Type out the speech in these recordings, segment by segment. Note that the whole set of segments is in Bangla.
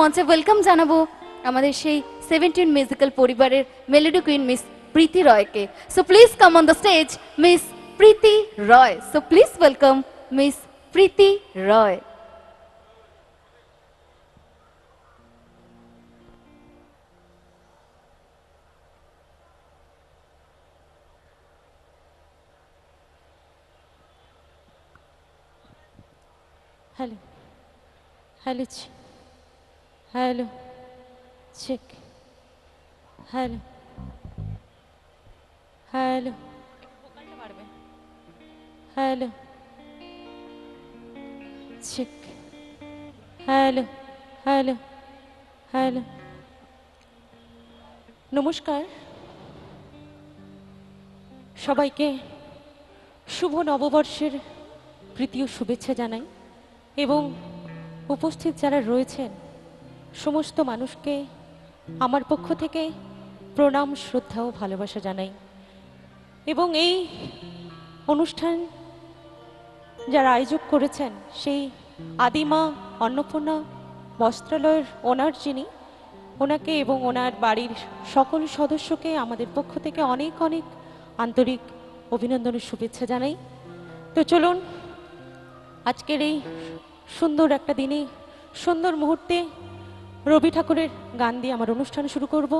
মঞ্চে ওয়েলকাম জানাব আমাদের সেই সেভেন্টিন মিউজিক্যাল পরিবারের melody queen miss Preity রয়কে so please come on the stage miss Preeti Roy so please welcome miss Preeti Roy Hello. Hello. Hello. Check. Hello. Hello. Hello. Check. Hello. Hello. Hello. নমস্কার সবাইকে শুভ নববর্ষের প্রীতীয় শুভেচ্ছা জানাই এবং উপস্থিত যারা রয়েছেন সমস্ত মানুষকে আমার পক্ষ থেকে প্রণাম শ্রদ্ধা ও ভালোবাসা জানাই। এবং এই অনুষ্ঠান যারা আয়োজক করেছেন, সেই আদিমা অন্নপূর্ণা বস্ত্রালয়ের ওনার যিনি, ওনাকে এবং ওনার বাড়ির সকল সদস্যকে আমাদের পক্ষ থেকে অনেক অনেক আন্তরিক অভিনন্দনের শুভেচ্ছা জানাই। তো চলুন, আজকের এই সুন্দর একটা দিনে, সুন্দর মুহূর্তে রবি ঠাকুরের গান দিয়ে আমার অনুষ্ঠান শুরু করব।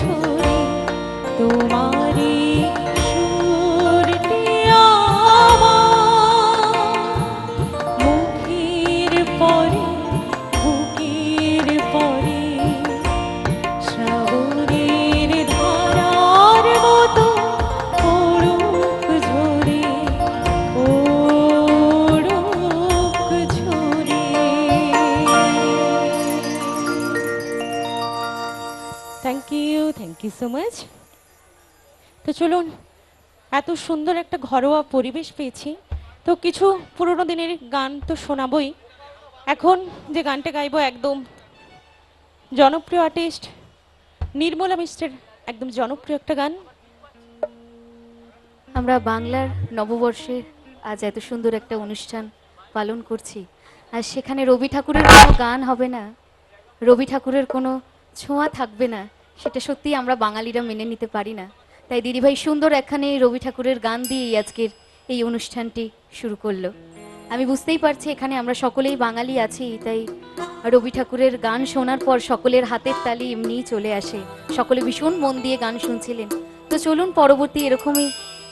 ছড়ি তোমার চলুন, এত সুন্দর একটা ঘরোয়া পরিবেশ পেয়েছি। তো কিছু পুরনো দিনের গান তো শোনাবই। এখন যে গানটা গাইব একদম জনপ্রিয় আর্টিস্ট নির্মলা মিশ্রের একদম জনপ্রিয় একটা গান। আমরা বাংলার নববর্ষে আজ এত সুন্দর একটা অনুষ্ঠান পালন করছি। আর সেখানে রবি ঠাকুরের কোনো গান হবে না। রবি ঠাকুরের কোনো ছোঁয়া থাকবে না। সেটা সত্যিই আমরা বাঙালিরা মেনে নিতে পারি না। তাই দিদিভাই সুন্দর এখানে রবি ঠাকুরের গান দিয়েই আজকের এই অনুষ্ঠানটি শুরু করল। আমি বুঝতেই পারছি এখানে আমরা সকলেই বাঙালি আছি, তাই রবি ঠাকুরের গান শোনার পর সকলের হাতের তালি এমনিই চলে আসে। সকলে ভীষণ মন দিয়ে গান শুনছিলেন। তো চলুন পরবর্তী এরকমই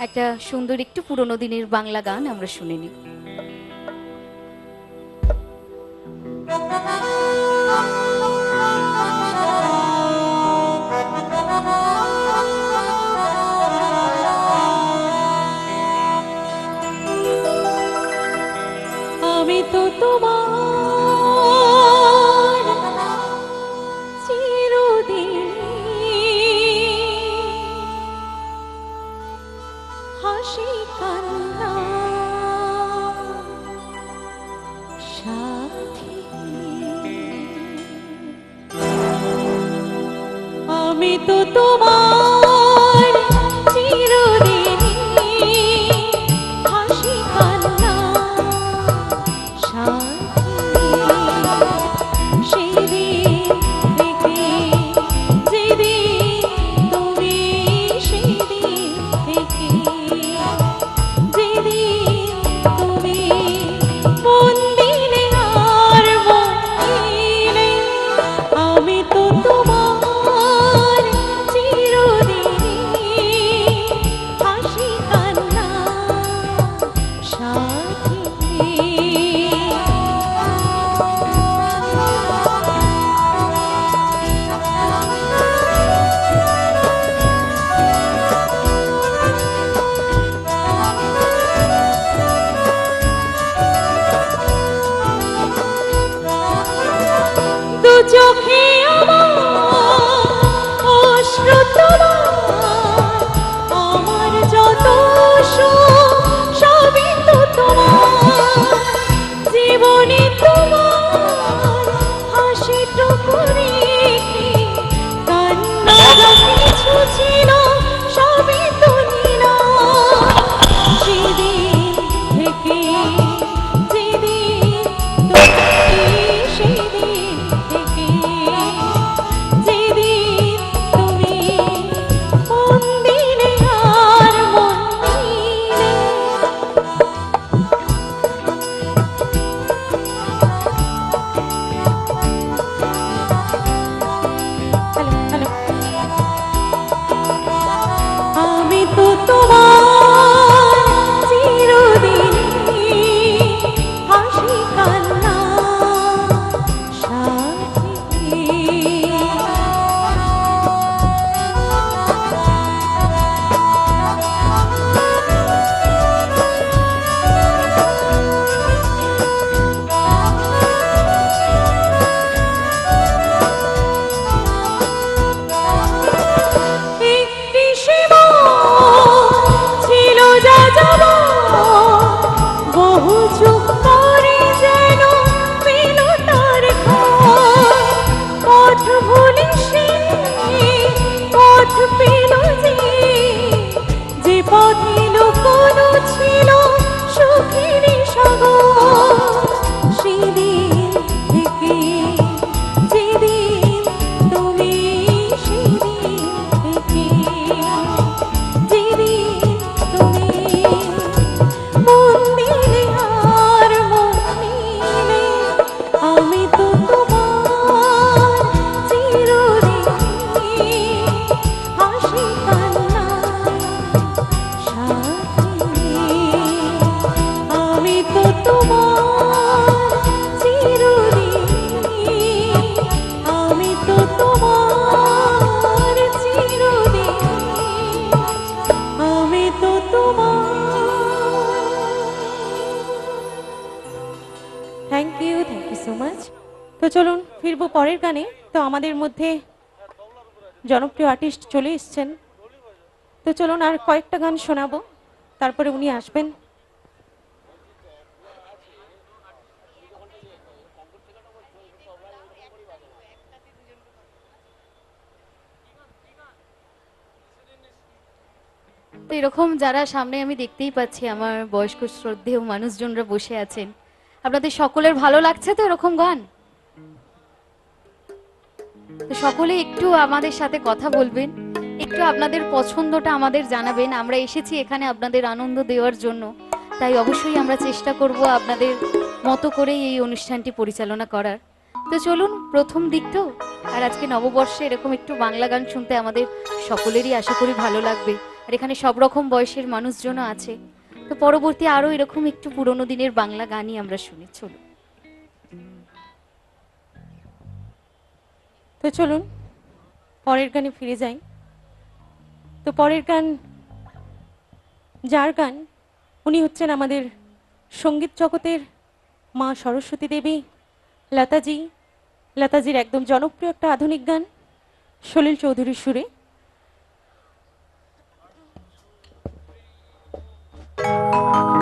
একটা সুন্দর একটু পুরোনো দিনের বাংলা গান আমরা শুনে নিই। আমি তো তোমার মধ্যে জনপ্রিয় আর্টিস্ট চলে এসছেন। তো চলুন আর কয়েকটা গান শোনাবো। তারপরে উনি আসবেন। তো এরকম যারা সামনে আমি দেখতেই পাচ্ছি, আমার বয়স্ক শ্রদ্ধেয় মানুষজনরা বসে আছেন। আপনাদের সকলের ভালো লাগছে তো এরকম গান? তো সকলে একটু আমাদের সাথে কথা বলবেন, একটু আপনাদের পছন্দটা আমাদের জানাবেন। আমরা এসেছি এখানে আপনাদের আনন্দ দেওয়ার জন্য, তাই অবশ্যই আমরা চেষ্টা করব আপনাদের মতো করেই এই অনুষ্ঠানটি পরিচালনা করার। তো চলুন প্রথম দিক তো, আর আজকে নববর্ষে এরকম একটু বাংলা গান শুনতে আমাদের সকলেরই আশা করি ভালো লাগবে। আর এখানে সব রকম বয়সের মানুষজনও আছে। তো পরবর্তী আরও এরকম একটু পুরোনো দিনের বাংলা গানই আমরা শুনি, চলুন। তো চলুন, পরের গানে ফিরে যাই। তো পরের গান, যার গান, উনি হচ্ছেন আমাদের সংগীত জগতের মা সরস্বতী দেবী, লতাজি। লতাজির একদম জনপ্রিয় একটা আধুনিক গান, সলিল চৌধুরীর সুরে। মনো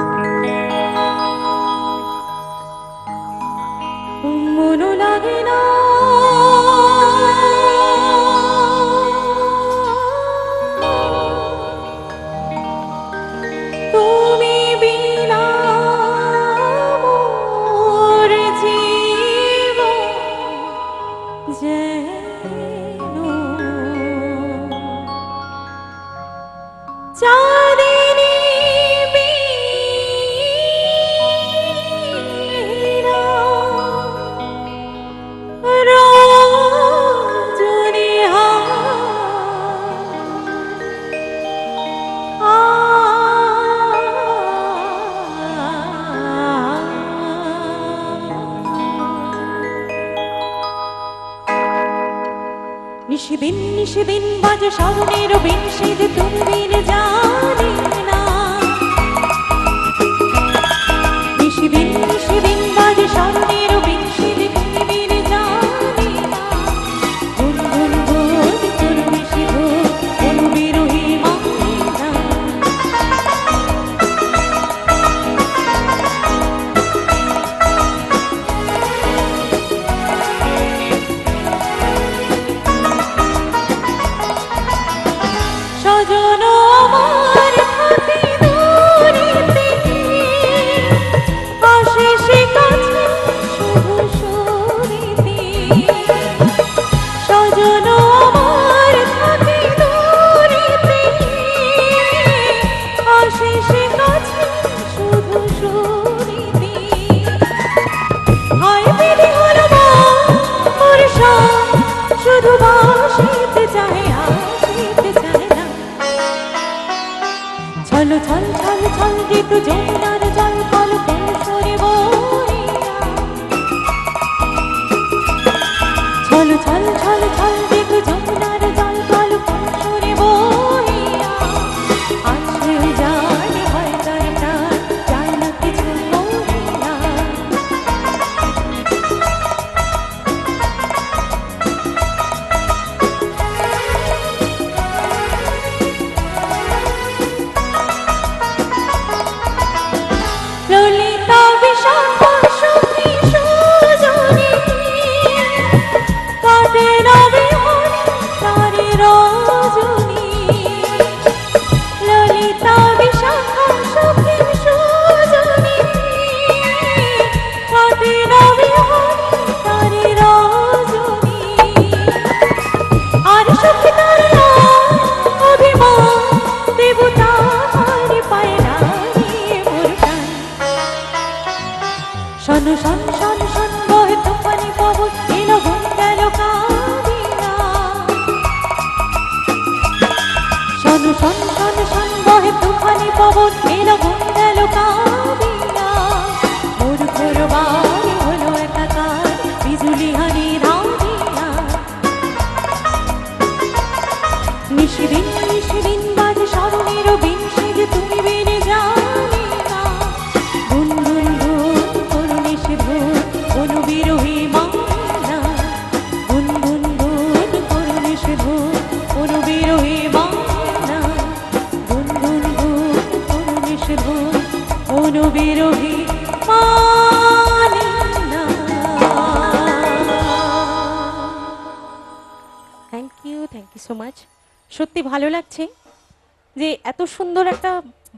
এত সুন্দর একটা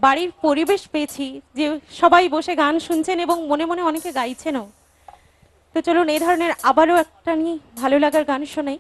বাড়ির পরিবেশ পেয়েছি যে সবাই বসে গান শুনছেন এবং মনে মনে অনেকে গাইছেনও। তো চলুন এই ধরনের আবারও একটা নিয়ে ভালো লাগার গান শোনাই।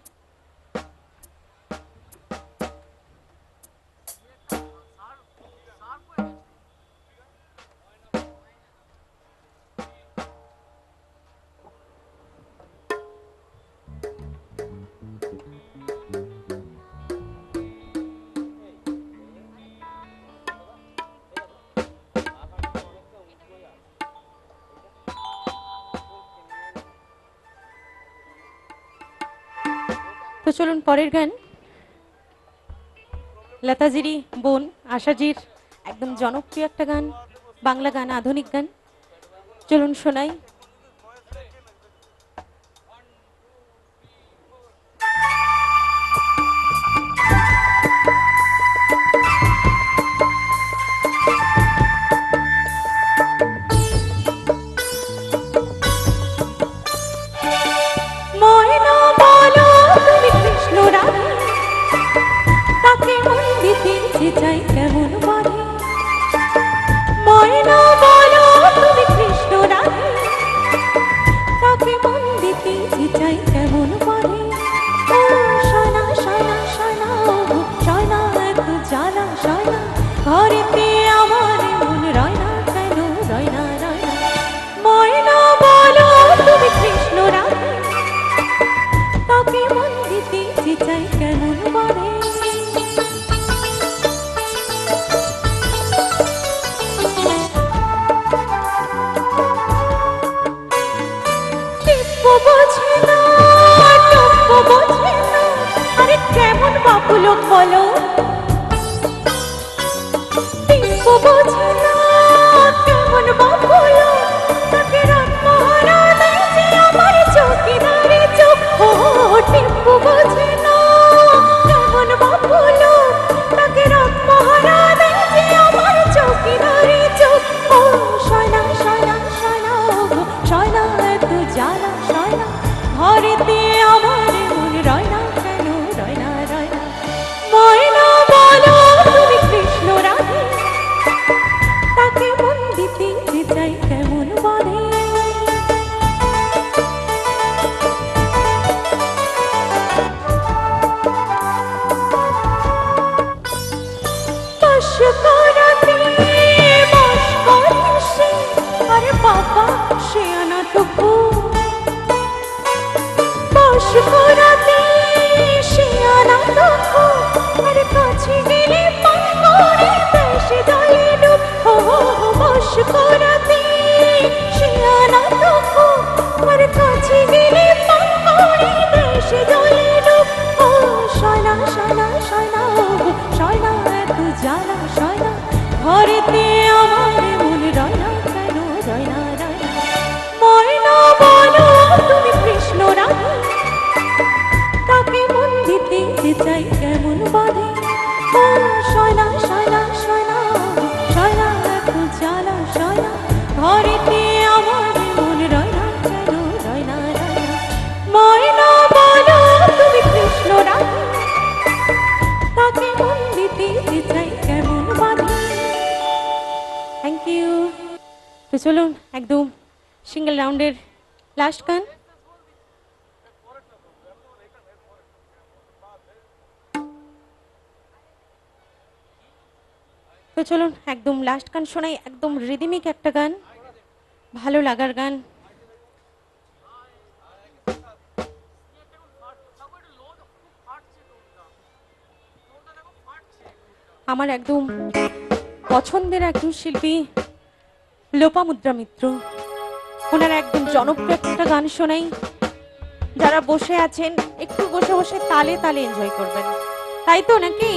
তো চলুন পরের গান। লতাজিরি বোন আশাজির একদম জনপ্রিয় একটা গান, বাংলা গান, আধুনিক গান। চলুন শোনাই। বোঝে কেমন বাপু বলো। বোঝে না, যে চাই কেমন শয়না এত জ্বালা শয়না ঘরেতে আমার মন কেন ময়না বলো, তুমি কৃষ্ণ তাকে মন দিতে চাই কেমন থ্যাংক ইউ তো চলুন একদম সিঙ্গেল রাউন্ডের লাস্ট গান। তো চলুন, একদম লাস্ট গান শোনাই, একদম রিদিমিক একটা গান। ভালো লাগার গান। আমার একদম পছন্দের একজন শিল্পী, লোপামুদ্রা মিত্র। ওনার একদম জনপ্রিয় একটা গান শোনাই। যারা বসে আছেন, একটু বসে বসে তালে তালে এনজয় করবেন। তাই তো নাকি?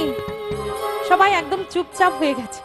সবাই একদম চুপচাপ হয়ে গেছে।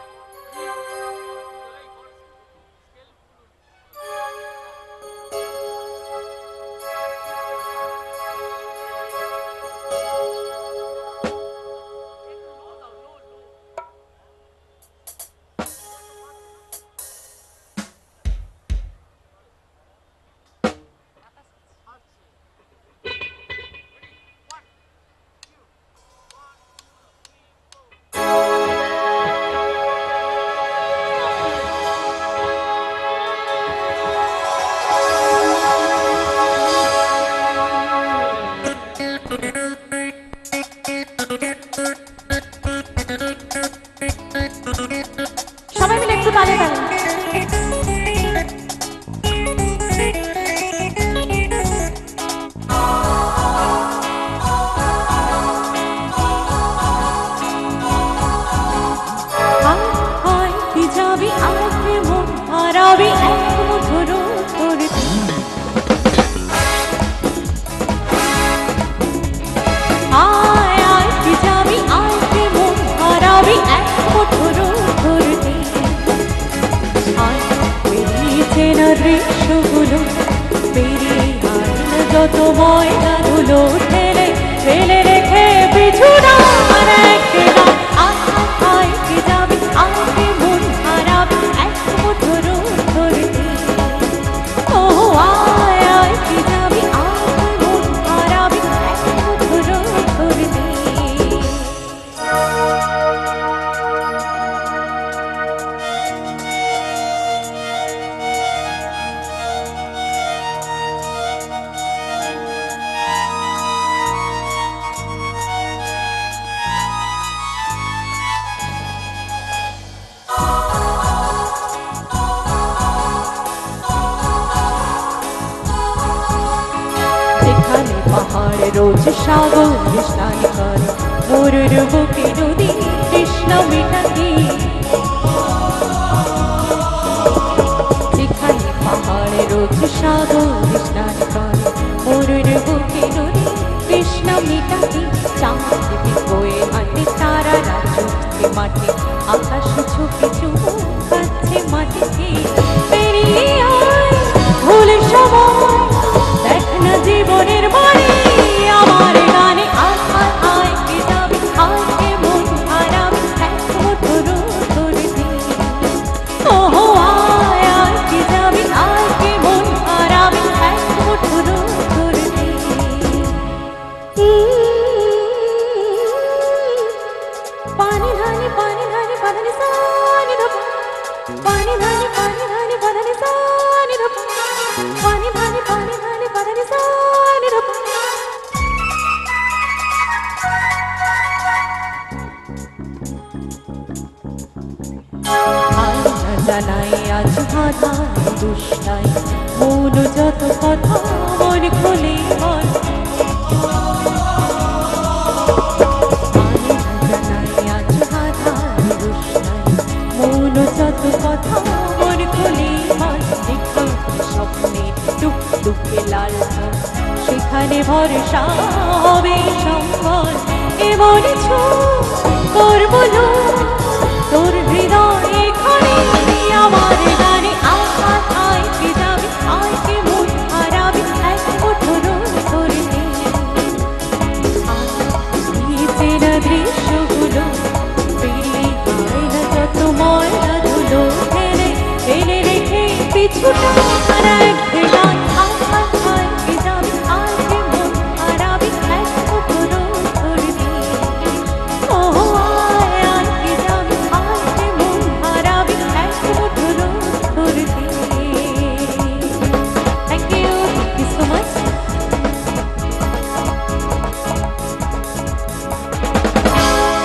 দৃশ্যগুলো? পেরিয়ে আসল না যত ময়দাগুলো ঠেলে ফেলে রেখে পিছু ডান যেখানে পাহাড়ে, রোজ সাগর স্নান করে। মরুর বুকে নদী, কৃষ্ণ মিটাকি যেখানে পাহাড়ে, রোজ সাগর স্নান করে। মরুর বুকে নদী, কৃষ্ণ মিটাকি চাঁদ বয়ে হাঁটে তারা রাজুকে মাঠে আকাশ ঝুঁকে চুমু খাচ্ছে মাটিতে পেরিয়ে আয়, ভুল সময়। জীবনের মানে এমন করব তোর হৃদয়ে ঘরে আমার গানে আয় আয় কে যাবে, আয় কে মন হারাবে, এক রোদ ধরতে চেনা দৃশ্যগুলো পেরিয়ে যত ময়লা ধুলো ফেলে ফেলে রেখে পিছুটা।